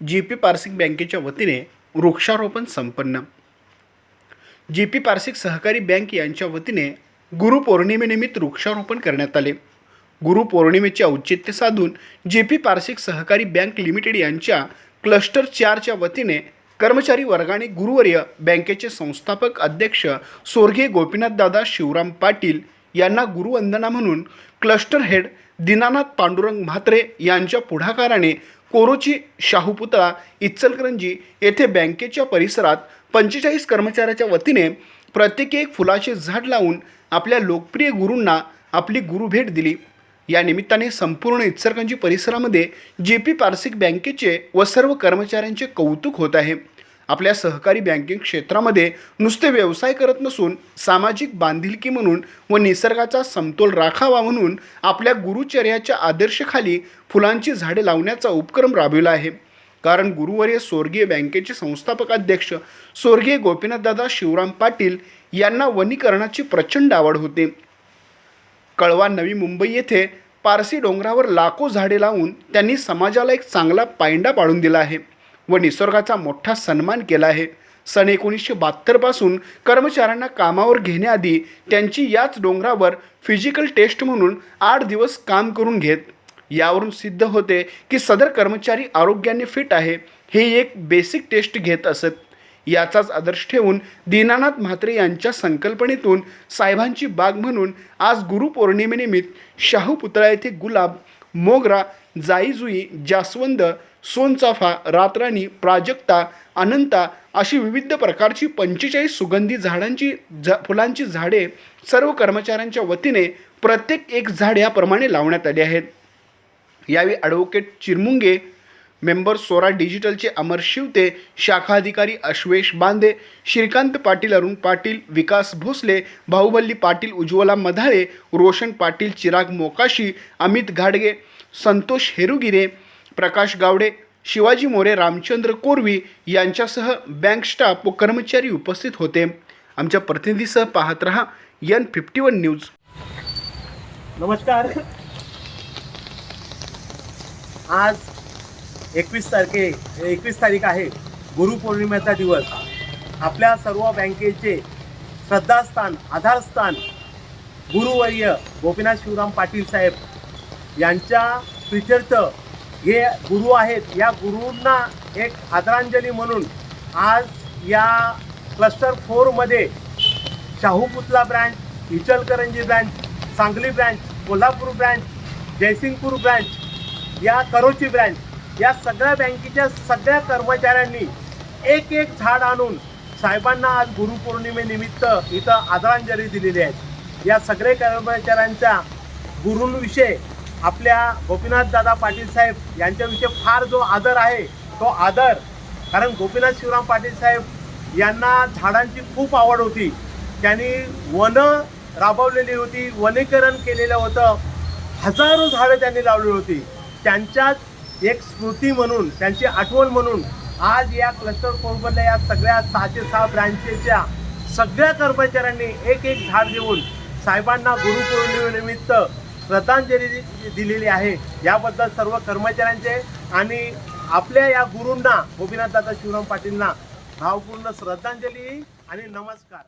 G P Parsik बँकेच्या वतीने वृक्षारोपण संपन्न. जी पी पारसिक सहकारी बँक यांच्या वतीने गुरुपौर्णिमेनिमित्त वृक्षारोपण करण्यात आले. गुरुपौर्णिमेचे औचित्य साधून जे पी पारसिक सहकारी बँक लिमिटेड यांच्या क्लस्टर चारच्या वतीने कर्मचारी वर्गाने गुरुवर्य बँकेचे संस्थापक अध्यक्ष स्वर्गीय गोपीनाथदादा शिवराम पाटील यांना गुरुवंदना म्हणून क्लस्टर हेड दीनानाथ पांडुरंग म्हात्रे यांच्या पुढाकाराने कोरोची शाहूपुतळा इच्चलकरंजी इचलकरंजी येथे बँकेच्या परिसरात पंचेचाळीस कर्मचाऱ्याच्या वतीने प्रत्येकी एक फुलाचे झाड लावून आपल्या लोकप्रिय गुरूंना आपली गुरुभेट दिली. या निमित्ताने संपूर्ण इचलकरंजी परिसरामध्ये जे पी पार्सिक बँकेचे व सर्व कर्मचाऱ्यांचे कौतुक होत आहे. आपल्या सहकारी बँकिंग क्षेत्रामध्ये नुसते व्यवसाय करत नसून सामाजिक बांधिलकी म्हणून व निसर्गाचा समतोल राखावा म्हणून आपल्या गुरुचर्याच्या आदर्शखाली फुलांची झाडे लावण्याचा उपक्रम राबविला आहे. कारण गुरुवर्य स्वर्गीय बँकेचे संस्थापक अध्यक्ष स्वर्गीय गोपीनाथदादा शिवराम पाटील यांना वनीकरणाची प्रचंड आवड होते. कळवा नवी मुंबई येथे पारसी डोंगरावर लाखो झाडे लावून त्यांनी समाजाला एक चांगला पायंडा पाडून दिला आहे. व निसर्गाचा मोठा सन्मान केला आहे. सन एकोणीसशे बहात्तरपासून कर्मचाऱ्यांना कामावर घेण्याआधी त्यांची याच डोंगरावर फिजिकल टेस्ट म्हणून आठ दिवस काम करून घेत. यावरून सिद्ध होते की सदर कर्मचारी आरोग्याने फिट आहे हे एक बेसिक टेस्ट घेत असत. याचाच आदर्श ठेवून दीनानाथ म्हात्रे यांच्या संकल्पनेतून साहेबांची बाग म्हणून आज गुरुपौर्णिमेनिमित्त शाहू पुतळा येथे गुलाब मोगरा जाईजुई जास्वंद सोनचाफा रातराणी प्राजक्ता अनंता अशी विविध प्रकारची पंचेचाळीस सुगंधी झाडांची झा फुलांची झाडे सर्व कर्मचाऱ्यांच्या वतीने प्रत्येक एक झाड याप्रमाणे लावण्यात आली आहेत. यावेळी ॲडव्होकेट चिरमुंगे मेंबर सोरा डिजिटलचे अमर शिवते शाखा अधिकारी अश्वेश बांदे श्रीकांत पाटील अरुण पाटील विकास भोसले बाहुबल्ली पाटील उज्ज्वला मधाळे रोशन पाटील चिराग मोकाशी अमित घाडगे संतोष हेरुगिरे प्रकाश गावडे शिवाजी मोरे रामचंद्र कोरवी यांच्यासह बँक स्टाफ व कर्मचारी उपस्थित होते. आमच्या प्रतिनिधीसह पाहत रहा एन फिफ्टी वन न्यूज नमस्कार. आज एकवीस तारखे एकवीस तारीख आहे. गुरुपौर्णिमेचा दिवस. आपल्या सर्व बँकेचे श्रद्धास्थान आधारस्थान गुरुवर्य गोपीनाथ शिवराम पाटील साहेब यांच्या प्रित्यर्थ हे गुरु आहेत. या गुरूंना एक आदरांजली म्हणून आज या क्लस्टर फोरमध्ये Shahu Putla branch Ichalkaranji branch Sangli branch Kolhapur branch Jaysingpur branch या करोची ब्रँच या सगळ्या बँकेच्या सगळ्या कर्मचाऱ्यांनी एक एक झाड आणून साहेबांना आज गुरुपौर्णिमेनिमित्त इथं आदरांजली दिलेली आहे. या सगळे कर्मचाऱ्यांच्या गुरूंविषयी आपल्या गोपीनाथ दादा पाटील साहेब यांच्याविषयी फार जो आदर आहे तो आदर कारण गोपीनाथ शिवराम पाटील साहेब यांना झाडांची खूप आवड होती. त्यांनी वनं राबवलेली होती वनीकरण केलेलं होतं. हजारो झाडं त्यांनी लावली होती. त्यांच्याच एक स्मृती म्हणून त्यांची आठवण म्हणून आज या क्लस्टर फोरमधल्या या सगळ्या सहाशे सहा ब्रँचेसच्या सगळ्या कर्मचाऱ्यांनी एक एक झाड देऊन साहेबांना गुरुपौर्णिमेनिमित्त श्रद्धांजली दिलेली आहे. याबद्दल सर्व कर्मचाऱ्यांचे आणि आपल्या या गुरूंना गोपीनाथ दादा शिवराम पाटीलना भावपूर्ण श्रद्धांजली आणि नमस्कार.